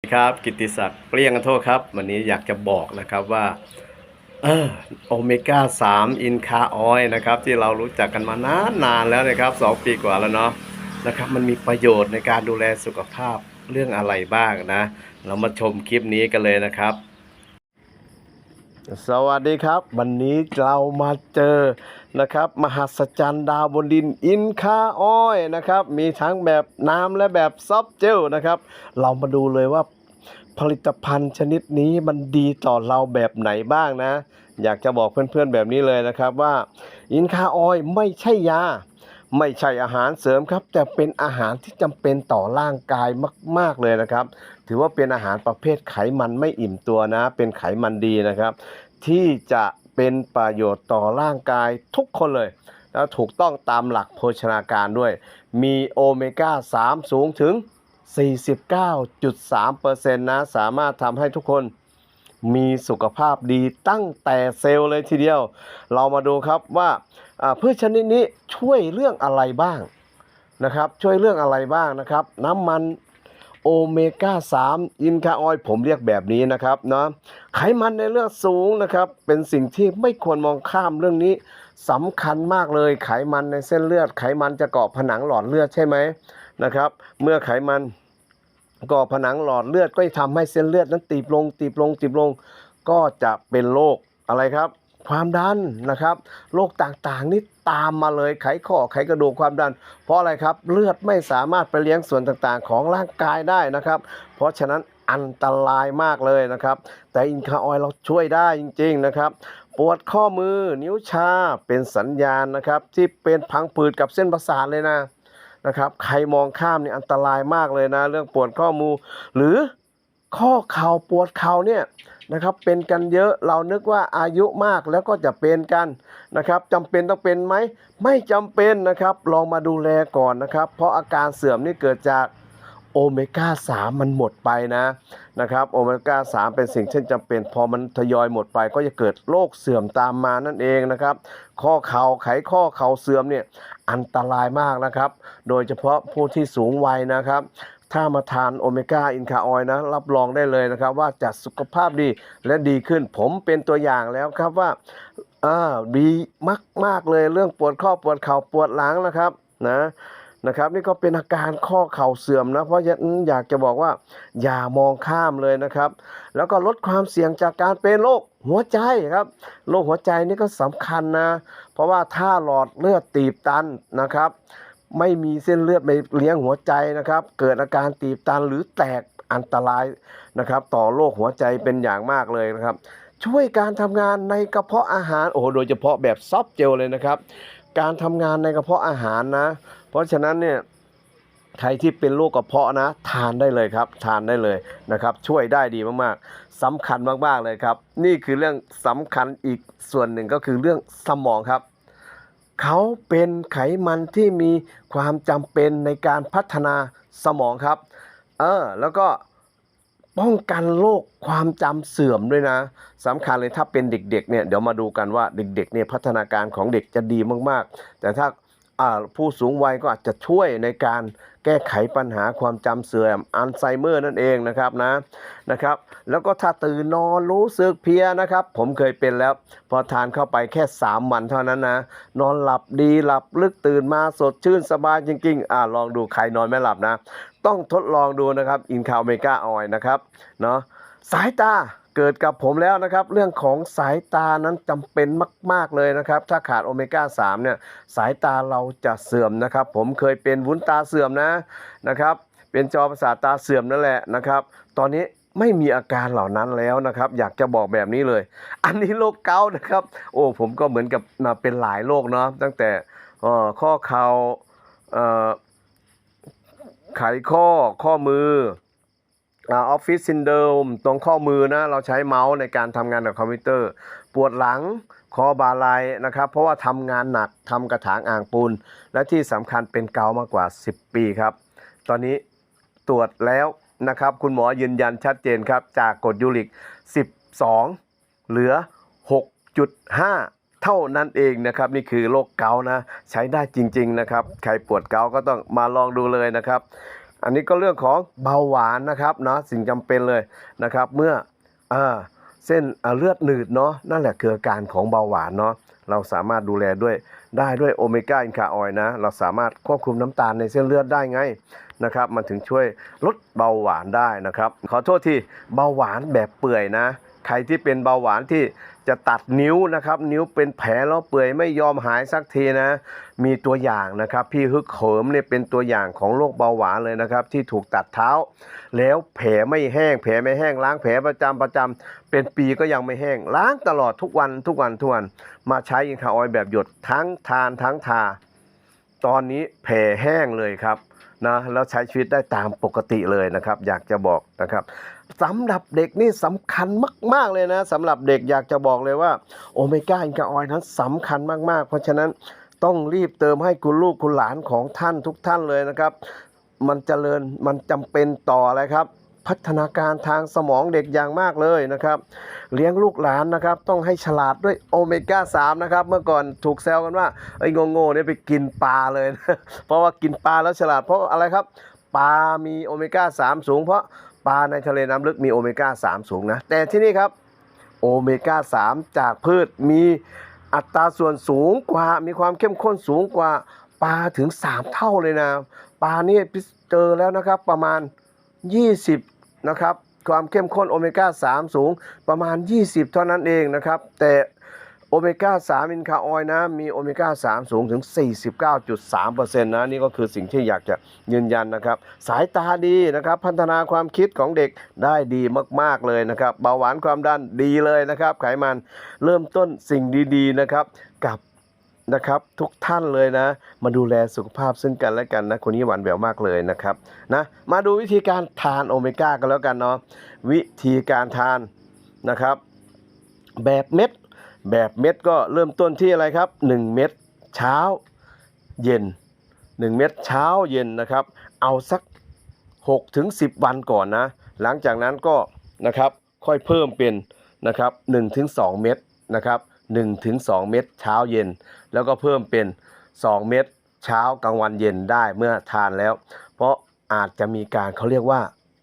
สวัสดีครับกิติศักดิ์เปรี้ยงกันโทษครับ วันนี้อยากจะบอกนะครับว่าเออโอเมก้า3อินคาออยนะครับ ที่เรารู้จักกันมานานนานแล้วนะครับสองปีกว่าแล้วเนาะนะครับ มันมีประโยชน์ในการดูแลสุขภาพเรื่องอะไรบ้างนะ เรามาชมคลิปนี้กันเลยนะครับ สวัสดีครับ วันนี้เรามาเจอนะครับ มหัศจรรย์ดาวบนดินอินคาอ้อยนะครับ มีทั้งแบบน้ำและแบบซอฟเจลนะครับ เรามาดูเลยว่าผลิตภัณฑ์ชนิดนี้มันดีต่อเราแบบไหนบ้างนะ อยากจะบอกเพื่อนๆแบบนี้เลยนะครับว่าอินคาออยไม่ใช่ยา ไม่ใช่อาหารเสริมครับ แต่เป็นอาหารที่จำเป็นต่อร่างกายมากๆเลยนะครับ ถือว่าเป็นอาหารประเภทไขมันไม่อิ่มตัวนะ เป็นไขมันดีนะครับ ที่จะเป็นประโยชน์ต่อร่างกายทุกคนเลย แล้วถูกต้องตามหลักโภชนาการด้วย มีโอเมก้า 3 สูงถึง 49.3%นะสามารถทำให้ทุกคนมีสุขภาพดีตั้งแต่เซลล์เลยทีเดียว เรามาดูครับว่าอ่าพืชชนิดนี้ช่วยเรื่องอะไรบ้างนะครับ ช่วยเรื่องอะไรบ้างนะครับ น้ำมัน โอเมก้า3อินคาออยผมเรียกแบบนี้นะครับเนาะไขมันในเลือดสูงนะครับ เป็นสิ่งที่ไม่ควรมองข้ามเรื่องนี้สำคัญมากเลยไขมันในเส้นเลือด ไขมันจะเกาะผนังหลอดเลือดใช่ไหมนะครับ เมื่อไขมันก่อผนังหลอดเลือดก็จะทำให้เส้นเลือดนั้นตีบลงตีบลงตีบลง ก็จะเป็นโรคอะไรครับ ความดันนะครับโรคต่างๆนี่ตามมาเลยไขข้อไขกระดูกความดัน เพราะอะไรครับเลือดไม่สามารถไปเลี้ยงส่วนต่างๆ ของร่างกายได้นะครับ เพราะฉะนั้นอันตรายมากเลยนะครับ แต่อินคาออยล์เราช่วยได้จริง ๆนะครับปวดข้อมือนิ้วชาเป็นสัญญาณนะครับ ที่เป็นพังผืดกับเส้นประสาทเลยนะนะครับใครมองข้ามนี่อันตรายมากเลยนะ เรื่องปวดข้อมือหรือข้อเข่าปวดเข่าเนี่ย นะครับ เป็นกันเยอะเรานึกว่าอายุมากแล้วก็จะเป็นกันนะครับจำเป็นต้องเป็นไหมไม่จำเป็นนะครับ ลองมาดูแลก่อนนะครับ เพราะอาการเสื่อมนี่เกิดจากโอเมก้า3 มันหมดไปนะนะครับโอเมก้า3 เป็นสิ่งที่นจำเป็น พอมันทยอยหมดไปก็จะเกิดโรคเสื่อมตามมานั่นเองนะครับ ข้อเข่าไขข้อเข่าเสื่อมเนี่ยอันตรายมากนะครับ โดยเฉพาะผู้ที่สูงวัยนะครับ ถ้ามาทานโอเมก้าอินคาออยนะ รับรองได้เลยนะครับ ว่าจะสุขภาพดีและดีขึ้น ผมเป็นตัวอย่างแล้วครับว่าอ่าดีมากมากๆเลยเรื่องปวดข้อปวดเข่าปวดหลังนะครับนะนะครับนี่ก็เป็นอาการข้อเข่าเสื่อมนะเพราะฉะนั้นอยากจะบอกว่า อย่ามองข้ามเลยนะครับ แล้วก็ลดความเสี่ยงจากการเป็นโรคหัวใจครับโรคหัวใจนี่ก็สำคัญนะ เพราะว่าถ้าหลอดเลือดตีบตันนะครับ ไม่มีเส้นเลือดไปเลี้ยงหัวใจนะครับ เกิดอาการตีบตันหรือแตกอันตรายนะครับ ต่อโรคหัวใจเป็นอย่างมากเลยนะครับ ช่วยการทำงานในกระเพาะอาหารโอ้โหโดยเฉพาะแบบซอฟเจลเลยนะครับ การทำงานในกระเพาะอาหารนะ เพราะฉะนั้นเนี่ยใครที่เป็นโรคกระเพาะนะ ทานได้เลยครับ ทานได้เลยนะครับ ช่วยได้ดีมากๆสำคัญมากๆเลยครับ นี่คือเรื่องสำคัญอีกส่วนหนึ่งก็คือเรื่องสมองครับ เขาเป็นไขมันที่มีความจำเป็นในการพัฒนาสมองครับ เออ แล้วก็ป้องกันโรคความจำเสื่อมด้วยนะสำคัญเลยถ้าเป็นเด็กๆเนี่ยเดี๋ยวมาดูกันว่าเด็กๆเนี่ยพัฒนาการของเด็กจะดีมากๆ แต่ถ้าอ่า ผู้สูงวัยก็อาจจะช่วยในการแก้ไขปัญหาความจำเสื่อมอัลไซเมอร์นั่นเองนะครับนะนะครับ แล้วก็ถ้าตื่นนอนรู้สึกเพียนะครับ ผมเคยเป็นแล้ว พอทานเข้าไปแค่ 3 วันเท่านั้นนะ นอนหลับดีหลับลึกตื่นมาสดชื่นสบายจริงๆอ่าลองดูใครนอนไม่หลับนะ ต้องทดลองดูนะครับอินคาเมกาออยนะครับเนาะสายตา เกิดกับผมแล้วนะครับ เรื่องของสายตานั้นจำเป็นมาก ๆเลยนะครับ ถ้าขาดโอเมก้า3เนี่ยสายตาเราจะเสื่อมนะครับ ผมเคยเป็นวุ้นตาเสื่อมนะนะครับ เป็นจอประสาทตาเสื่อมนั่นแหละนะครับ ตอนนี้ไม่มีอาการเหล่านั้นแล้วนะครับ อยากจะบอกแบบนี้เลย อันนี้โรคเกาต์นะครับ โอ้ผมก็เหมือนกับมาเป็นหลายโรคเนาะตั้งแต่ข้อเข่าเอ่อไขข้อข้อมือ ออฟฟิศซินเดิมตรงข้อมือนะเราใช้เมาส์ในการทำงานกับคอมพิวเตอร์ ปวดหลังคอบาลายนะครับ เพราะว่าทำงานหนักทำกระถางอ่างปูน และที่สำคัญเป็นเกามากกว่า 10 ปีครับ ตอนนี้ตรวจแล้วนะครับ คุณหมอยืนยันชัดเจนครับ จากกรดยูริก 12 เหลือ 6.5เท่านั้นเองนะครับนี่คือโรคเกาต์นะ ใช้ได้จริง ๆ นะครับ ใครปวดเกาก็ต้องมาลองดูเลยนะครับ อันนี้ก็เรื่องของเบาหวานนะครับเนาะสิ่งจำเป็นเลยนะครับ เมื่ออเส้นเลือดหนืดเนาะนั่นแหละคืออาการของเบาหวานเนาะเราสามารถดูแลด้วยได้ด้วยโอเมก้าอินคาออยนะ เราสามารถควบคุมน้ำตาลในเส้นเลือดได้ไงนะครับ มันถึงช่วยลดเบาหวานได้นะครับ ขอโทษที่เบาหวานแบบเปื่อยนะ ใครที่เป็นเบาหวานที่จะตัดนิ้วนะครับ นิ้วเป็นแผลแล้วเปื่อยไม่ยอมหายสักทีนะ มีตัวอย่างนะครับ พี่ฮึกเหิมเนี่ยเป็นตัวอย่างของโรคเบาหวานเลยนะครับ ที่ถูกตัดเท้า แล้วแผลไม่แห้ง แผลไม่แห้งล้างแผลประจำประจำเป็นปีก็ยังไม่แห้ง ล้างตลอดทุกวันทุกวันทุกวัน มาใช้อินคาออยแบบหยดทั้งทานทั้งทา ตอนนี้แผลแห้งเลยครับนะแล้วใช้ชีวิตได้ตามปกติเลยนะครับ อยากจะบอกนะครับ สำหรับเด็กนี่สำคัญมาก ๆ เลยนะสำหรับเด็กอยากจะบอกเลยว่าโอเมก้าอินคาออยนั้นสำคัญมากๆ เพราะฉะนั้นต้องรีบเติมให้คุณลูกคุณหลานของท่านทุกท่านเลยนะครับ มันเจริญมันจำเป็นต่ออะไรครับ พัฒนาการทางสมองเด็กอย่างมากเลยนะครับ เลี้ยงลูกหลานนะครับ ต้องให้ฉลาดด้วยโอเมก้า3นะครับ เมื่อก่อนถูกแซวกันว่าไอ้โง่ๆเนี่ยไปกินปลาเลยนะเพราะว่ากินปลาแล้วฉลาดเพราะอะไรครับปลามีโอเมก้า3สูงเพราะ ปลาในทะเลน้ำลึกมีโอเมก้า 3 สูงนะ แต่ที่นี่ครับโอเมก้า 3 จากพืชมีอัตราส่วนสูงกว่ามีความเข้มข้นสูงกว่าปลาถึง 3 เท่าเลยนะ ปลานี่เจอแล้วนะครับประมาณ 20 นะครับ ความเข้มข้นโอเมก้า 3 สูงประมาณ 20 เท่านั้นเองนะครับ แต่ โอเมก้า 3 อินคาออยนะ มีโอเมก้า 3 สูงถึง 49.3%นะ นี่ก็คือสิ่งที่อยากจะยืนยันนะครับ สายตาดีนะครับ พัฒนาความคิดของเด็กได้ดีมาก ๆ เลยนะครับ เบาหวานความดันดีเลยนะครับ ไขมันเริ่มต้นสิ่งดีๆนะครับ กับนะครับทุกท่านเลยนะ มาดูแลสุขภาพซึ่งกันและกันนะ คนนี้หวานแหววมากเลยนะครับนะมาดูวิธีการทานโอเมก้ากันแล้วกันเนาะวิธีการทานนะครับ แบบเม็ด แบบเม็ดก็เริ่มต้นที่อะไรครับ 1 เม็ดเช้าเย็น 1 เม็ดเช้าเย็นนะครับ เอาสัก6ถึง10 วันก่อนนะ หลังจากนั้นก็นะครับค่อยเพิ่มเป็นนะครับ1ถึง2เม็ดนะครับ1ถึง2เม็ดเช้าเย็น แล้วก็เพิ่มเป็น 2 เม็ดเช้ากลางวันเย็นได้เมื่อทานแล้ว เพราะอาจจะมีการเขาเรียกว่า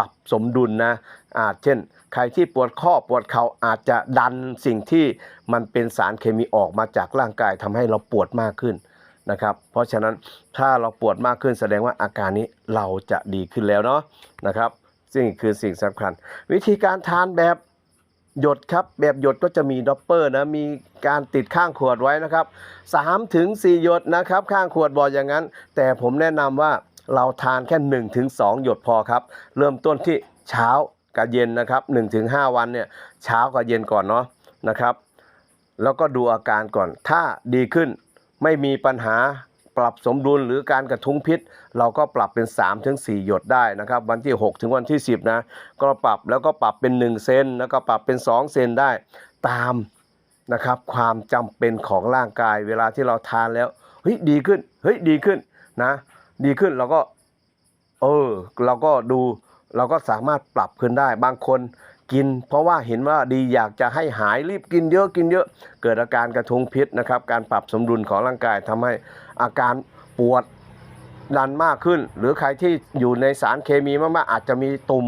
ปรับสมดุลนะอาจเช่น ใครที่ปวดข้อปวดเข่าอาจจะดันสิ่งที่มันเป็นสารเคมีออกมาจากร่างกายทำให้เราปวดมากขึ้นนะครับ เพราะฉะนั้นถ้าเราปวดมากขึ้นแสดงว่าอาการนี้เราจะดีขึ้นแล้วเนาะนะครับซึ่งคือสิ่งสำคัญ วิธีการทานแบบหยดครับ แบบหยดก็จะมีด็อปเปอร์นะมีการติดข้างขวดไว้นะครับ3ถึง4หยดนะครับ ข้างขวดบอกอย่างนั้น แต่ผมแนะนำว่า เราทานแค่1ถึง2หยดพอครับ เริ่มต้นที่เช้ากับเย็นนะครับ1ถึง5วันเนี่ยเช้ากับเย็นก่อนเนาะนะครับ แล้วก็ดูอาการก่อน ถ้าดีขึ้นไม่มีปัญหาปรับสมดุลหรือการกระทุ้งพิษ เราก็ปรับเป็น3ถึง4หยดได้นะครับ วันที่ 6 ถึงวันที่ 10 นะ ก็ปรับแล้วก็ปรับเป็น 1 เซนแล้วก็ปรับเป็น 2 เซนได้ ตามนะครับความจำเป็นของร่างกายเวลาที่เราทานแล้วเฮ้ยดีขึ้นเฮ้ยดีขึ้นนะ ดีขึ้นเราก็ เออ เราก็ดูเราก็สามารถปรับขึ้นได้ บางคนกิน เพราะว่าเห็นว่าดีอยากจะให้หายรีบกินเยอะกินเยอะ เกิดอาการกระทุ้งพิษนะครับ การปรับสมดุลของร่างกายทำให้อาการปวดดันมากขึ้น หรือใครที่อยู่ในสารเคมีมากๆ อาจจะมีตุ่ม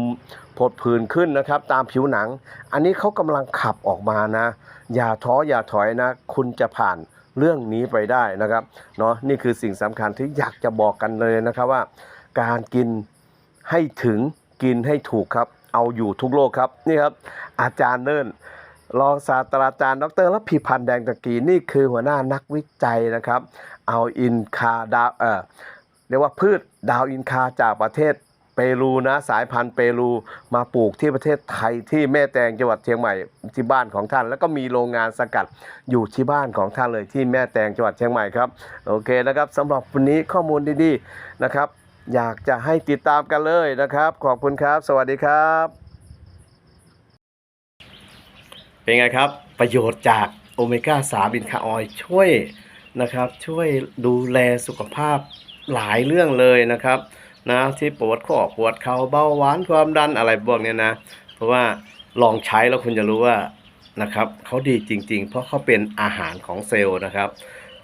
ผดผื่นขึ้นนะครับ ตามผิวหนัง อันนี้เขากำลังขับออกมานะ อย่าท้ออย่าถอยนะ คุณจะผ่าน เรื่องนี้ไปได้นะครับเนาะนี่คือสิ่งสำคัญที่อยากจะบอกกันเลยนะครับว่า การกินให้ถึงกินให้ถูกครับ เอาอยู่ทุกโลกครับนี่ครับ อาจารย์เนิ่นรองศาสตราจารย์ ดรและพิพันธ์แดงตะกีนี่คือหัวหน้านักวิจัยนะครับ เอาอินคาดาวเออเรียกว่าพืชดาวอินคาจากประเทศ เปรูนะสายพันธุ์เปรูมาปลูกที่ประเทศไทยที่แม่แตงจังหวัดเชียงใหม่ที่บ้านของท่าน แล้วก็มีโรงงานสกัดอยู่ที่บ้านของท่านเลยที่แม่แตงจังหวัดเชียงใหม่ครับโอเคนะครับสำหรับวันนี้ข้อมูลดีๆนะครับ อยากจะให้ติดตามกันเลยนะครับ ขอบคุณครับ สวัสดีครับ เป็นไงครับ ประโยชน์จากโอเมก้า3อินคาออยช่วยนะครับ ช่วยดูแลสุขภาพหลายเรื่องเลยนะครับ นะที่ปวดข้อปวดเข่าเบาหวานความดันอะไรพวกเนี้ยนะ เพราะว่าลองใช้แล้วคุณจะรู้ว่านะครับเขาดีจริง ๆ เพราะเขาเป็นอาหารของเซลล์นะครับ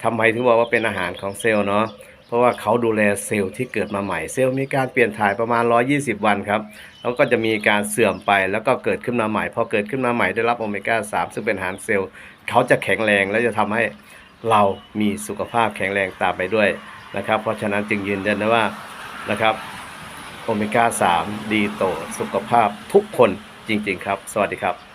ทำไมถึงบอกว่าเป็นอาหารของเซลล์เนาะเพราะว่าเขาดูแลเซลล์ที่เกิดมาใหม่เซลล์มีการเปลี่ยนถ่ายประมาณ 120 วันครับแล้วก็จะมีการเสื่อมไปแล้วก็เกิดขึ้นมาใหม่พอเกิดขึ้นมาใหม่ได้รับโอเมก้า3ซึ่งเป็นอาหารเซลล์เขาจะแข็งแรงและจะทำให้เรามีสุขภาพแข็งแรงตามไปด้วยนะครับ เพราะฉะนั้นจึงยืนยันนะว่า นะครับโอเมก้า3 ดีต่อสุขภาพทุกคนจริง ๆ ครับ สวัสดีครับ